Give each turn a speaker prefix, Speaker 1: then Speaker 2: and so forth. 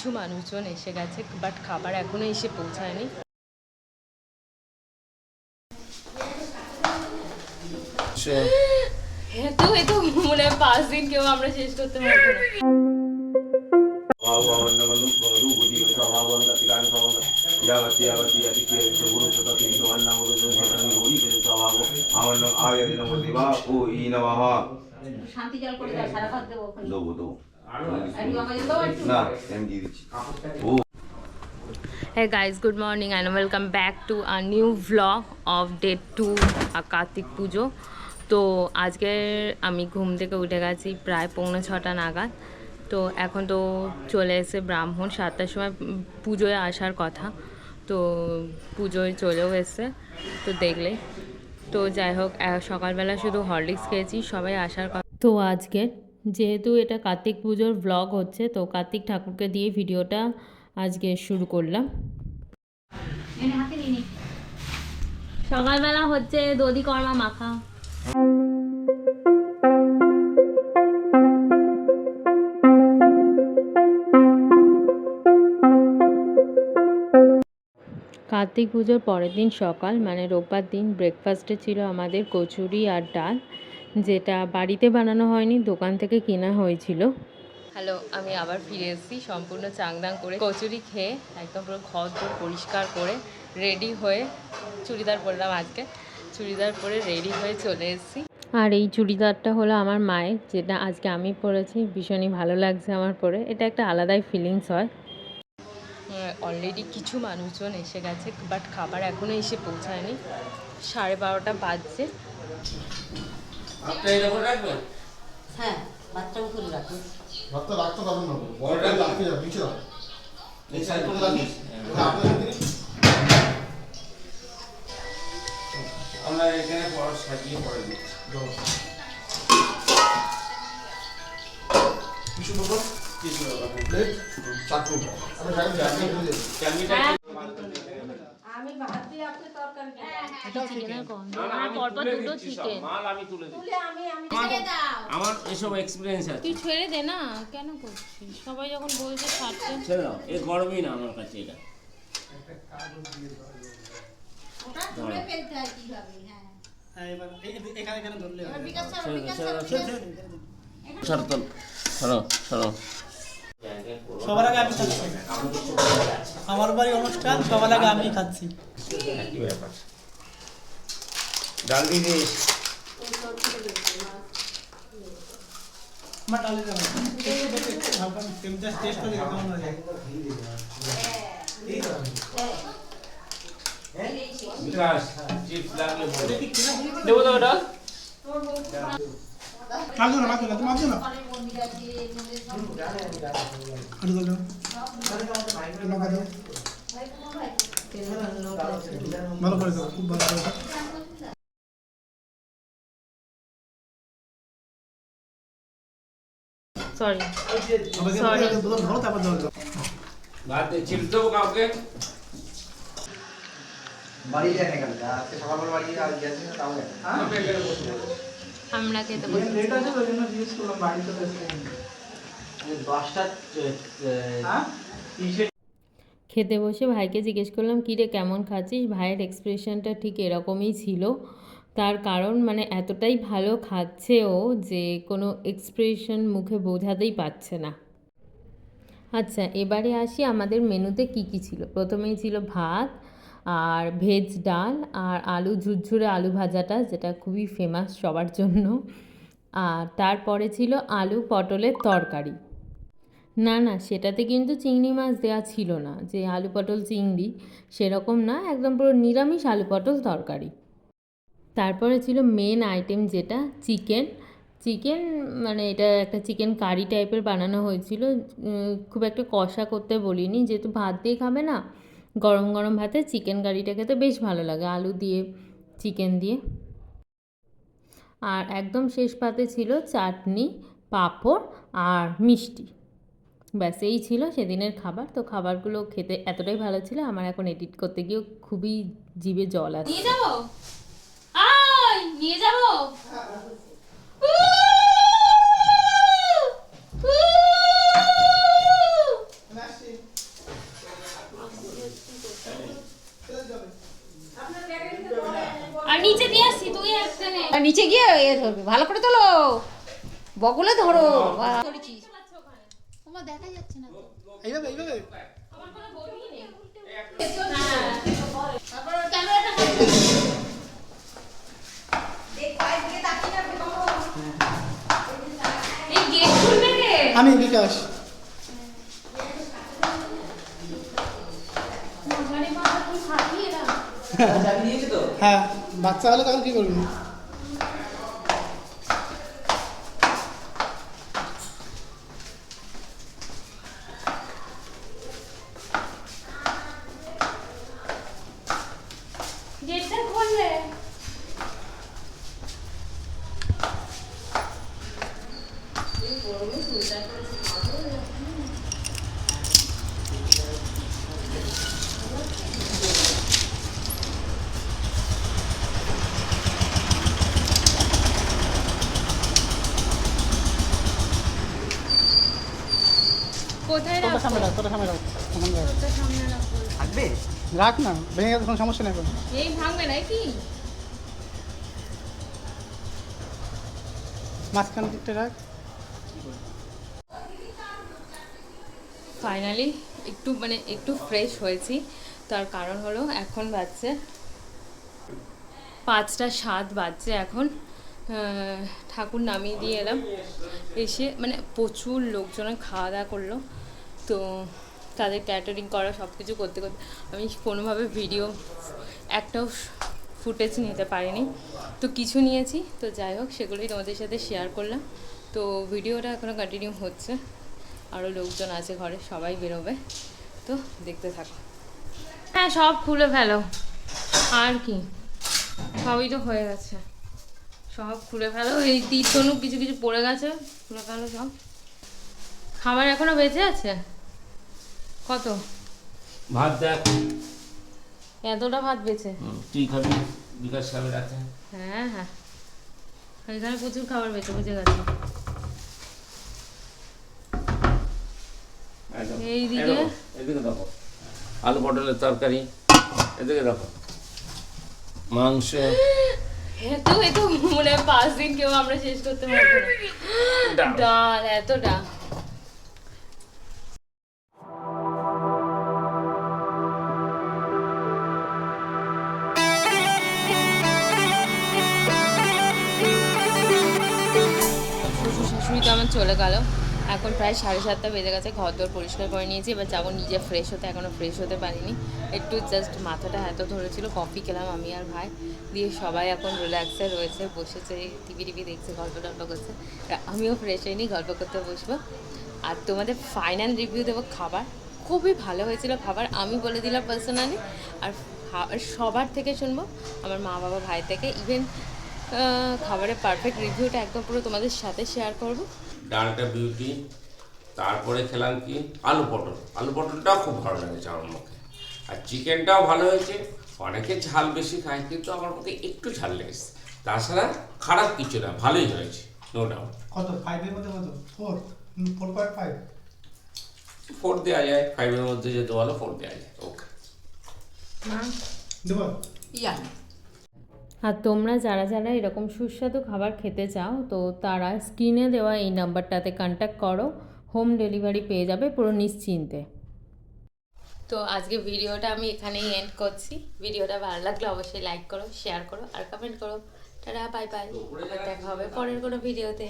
Speaker 1: কিছু মানুষজন এসে গেছে বাট খাবার এখনও এসে পৌঁছায়নি। মনে হয় পাঁচ দিন কেউ আমরা শেষ করতে পারব না।
Speaker 2: শান্তি জল করে দাও সারা ভাত দেবো
Speaker 3: দেবো দেবো।
Speaker 1: Hey guys, good morning and welcome back to a new vlog of day 2 Kartik পুজো তো আজকে আমি ঘুম থেকে উঠে গেছি প্রায় পৌনে ছটা নাগাদ। তো এখন তো চলে এসে ব্রাহ্মণ সাতটার সময় পুজোয় আসার কথা। তো পুজোয় চলেও এসছে তো দেখলে। তো যাই হোক সকালবেলা শুধু হরলিক্স খেয়েছি সবাই আসার কথা। তো আজকে যেহেতু এটা কার্তিক পুজোর ব্লগ হচ্ছে তো কার্তিক ঠাকুরকে দিয়ে ভিডিওটা আজকে শুরু করলাম। সকালবেলা হচ্ছে দধি কর্মা মাখা। কার্তিক পুজোর পরের দিন সকাল মানে রোববার দিন ব্রেকফাস্টে ছিল আমাদের কচুরি আর ডাল। যেটা বাড়িতে বানানো হয়নি দোকান থেকে কেনা হয়েছিল। হ্যালো আমি আবার ফিরে এসেছি। সম্পূর্ণ চাংদাং করে কচুরি খেয়ে একদম পুরো ঘর দোর পরিষ্কার করে রেডি হয়ে চুড়িদার পরলাম আজকে। চুড়িদার পরে রেডি হয়ে চলে এসেছি। আর এই চুড়িদারটা হলো আমার মায়ের যেটা আজকে আমি পরেছি। ভীষণই ভালো লাগছে আমার পরে। এটা একটা আলাদাই ফিলিংস হয়। অলরেডি কিছু মানুষজন এসে গেছে বাট খাবার এখনও এসে পৌঁছায়নি। সাড়ে বারোটা বাজছে।
Speaker 2: হ্যাঁ বাচ্চা উপরে রাখো
Speaker 4: ভাতটা রাখতে পারবেন না বড়টা রাখতে যাবে নিচে দাও। এই সাইড করে রাখিস। আপনার
Speaker 5: আমরা এখানে পড়া সাজিয়ে পড়ে দিচ্ছি। কিছু ব্যাপার নেই।
Speaker 4: প্লেট
Speaker 5: একটু-
Speaker 2: আমি ভাত দিয়ে আপনি তরকারি।
Speaker 5: আমার এসব এক্সপিরিয়েন্স আছে।
Speaker 1: তুই ছেড়ে দে না কেন করছিস? সবাই যখন বলছে ছাড়তে
Speaker 5: ছেড়ে দাও এ গরমই না আমার কাছে এটা।
Speaker 2: ওটা তুলে ফেলতে হয়। হ্যাঁ
Speaker 6: সবার আগে আমি খাচ্ছি। আমার বাড়ি অনুষ্ঠান সবার আগে আমি খাচ্ছি।
Speaker 5: ডাল দিয়ে দিস।
Speaker 6: ডালে।
Speaker 5: দেবো তো ওটা
Speaker 6: মাখো না মাখো না তো না? দাও দাও। ভালো করে দাও খুব ভালো করে
Speaker 7: বাড়ি
Speaker 6: তো
Speaker 7: এই দশটা
Speaker 6: হ্যাঁ?
Speaker 1: খেতে বসে ভাইকে জিজ্ঞেস করলাম কী রে কেমন খাচ্ছিস? ভাইয়ের এক্সপ্রেশনটা ঠিক এরকমই ছিল। তার কারণ মানে এতটাই ভালো খাচ্ছে ও যে কোনো এক্সপ্রেশন মুখে বোঝাতেই পারছে না। আচ্ছা এবারে আসি আমাদের মেনুতে কি কি ছিল? প্রথমেই ছিল ভাত, আর ভেজ ডাল, আর আলু ঝুরঝুরে আলু ভাজাটা, যেটা খুবই ফেমাস সবার জন্য। আর তারপরে ছিল আলু পটলের তরকারি। না না, সেটাতে কিন্তু চিংড়ি মাছ দেওয়া ছিল না, যে আলু পটল, চিংড়ি সেরকম না, একদম পুরো নিরামিষ আলু পটল তরকারি। তারপরে ছিল মেন আইটেম যেটা চিকেন চিকেন মানে এটা একটা চিকেন কারি টাইপের বানানো হয়েছিল। খুব একটা কষা করতে বলিনি। যেহেতু ভাত দিয়ে খাবে না, গরম গরম ভাতে চিকেন কারিটা খেতে বেশ ভালো লাগে, আলু দিয়ে চিকেন দিয়ে। আর একদম শেষ পাতে ছিল চাটনি, পাঁপড় আর মিষ্টি। ব্যাস, এই ছিল সেদিনের খাবার। তো খাবারগুলো খেতে এতটাই ভালো ছিল, আমার এখন এডিট করতে গিয়েও খুবই জিভে জল আছে।
Speaker 8: নিয়ে যাব? নিচে
Speaker 2: গিয়ে এ ধরবে ভালো করে তোলো। বগুলে ধরো তোমার দেখা যাচ্ছে না
Speaker 6: এইভাবে এইভাবে।
Speaker 8: আমার কোনো বই নেই। হ্যাঁ।
Speaker 6: আমি বিকাশ হ্যাঁ বাচ্চা হলে তখন কি করবি? সামনে রাখ তোটা সামনে রাখ।
Speaker 7: থাকবে?
Speaker 6: রাখ না ভেঙে গেলে কোনো সমস্যা নেই
Speaker 8: এই ভাঙবে নাকি
Speaker 6: মাঝখান দিকটা রাখ।
Speaker 1: ফাইনালি একটু মানে একটু ফ্রেশ হয়েছি। তার কারণ হলো এখন বাজছে পাঁচটা সাত বাজছে এখন। ঠাকুর নামিয়ে দিয়ে এলাম। এসে মানে প্রচুর লোকজনের খাওয়া দাওয়া করল। তো তাদের ক্যাটারিং করা সব কিছু করতে করতে আমি কোনোভাবে ভিডিও একটাও ফুটেজ নিতে পারিনি। তো কিছু নিয়েছি, তো যাই হোক, সেগুলোই তোমাদের সাথে শেয়ার করলাম। তো ভিডিওটা এখনও কন্টিনিউ হচ্ছে। আরও লোকজন আছে ঘরে, সবাই বেরোবে। তো দেখতে থাকো। হ্যাঁ সব খুলে ফেলো। আর কি? সবই তো হয়ে গেছে। সব খুলে ফেলো। এই তীর্থনুক কিছু কিছু পড়ে গেছে। খুলে ফেলো সব। খাবার এখনও বেঁচে আছে? কত?
Speaker 5: ভাত দেখ।
Speaker 1: এতটা ভাত
Speaker 5: হুম, তুই খাবি বিকাশ খাবে রাতে।
Speaker 1: হ্যাঁ হ্যাঁ। এখানে প্রচুর খাবার বেঁচে বুঝে গেছে। এইদিকে?
Speaker 5: এদিকে দেখো আলু পটলের তরকারি এদিকে দেখো। মাংস।
Speaker 1: এত এত মনে হয় পাঁচ দিন কেউ আমরা শেষ করতে পারব না।
Speaker 5: ডাল।
Speaker 1: ডাল। চলে গেল। এখন প্রায় সাড়ে সাতটা বেজে গেছে ঘর দর পরিষ্কার করে নিয়েছি। এবার যাব নিজে ফ্রেশ হতে এখনও ফ্রেশ হতে পারিনি। একটু জাস্ট মাথাটা এত ধরেছিল কফি খেলাম আমি আর ভাই। দিয়ে সবাই এখন রিল্যাক্সে রয়েছে, বসেছে টিভি টিভি দেখছে, গল্প টল্প করছে। আমিও ফ্রেশ হইনি গল্প করতে বসবো। আর তোমাদের ফাইনাল রিভিউ দেবো খাবার। খুবই ভালো হয়েছিল খাবার, আমি বলে দিলাম পার্সোনালি আর সবার থেকে শুনব, আমার মা বাবা ভাই থেকে। ইভেন খাবারের পারফেক্ট রিভিউটা একদম পুরো তোমাদের সাথে শেয়ার করব।
Speaker 5: ডালটা বিউটি তারপরে খেলাম কি? আলু পটল। আলু পটলটাও খুব ভালো লেগেছে আমার মুখে আর চিকেনটাও ভালো হয়েছে। অনেকে ঝাল বেশি খায় কিন্তু আমার মুখে একটু ঝাল লেগেছে। তাছাড়া খারাপ কিছু না ভালোই হয়েছে নো ডাউট
Speaker 6: কত? ফাইভের মধ্যে কত? Four four point five
Speaker 5: four দেওয়া যায় ফাইভের মধ্যে যেতে বলো ফোর দেওয়া যায় ওকে
Speaker 6: দেবো?
Speaker 2: ইয়া।
Speaker 1: আর তোমরা যারা যারা এরকম সুস্বাদু খাবার খেতে চাও, তো তারা স্ক্রিনে দেওয়া এই নাম্বারটাতে কন্ট্যাক্ট করো। হোম ডেলিভারি পেয়ে যাবে পুরো নিশ্চিন্তে। তো আজকে ভিডিওটা আমি এখানেই এন্ড করছি। ভিডিওটা ভালো লাগলে অবশ্যই লাইক করো শেয়ার করো আর কমেন্ট করো। টাটা বাই বাই দেখা হবে পরের কোনো ভিডিওতে।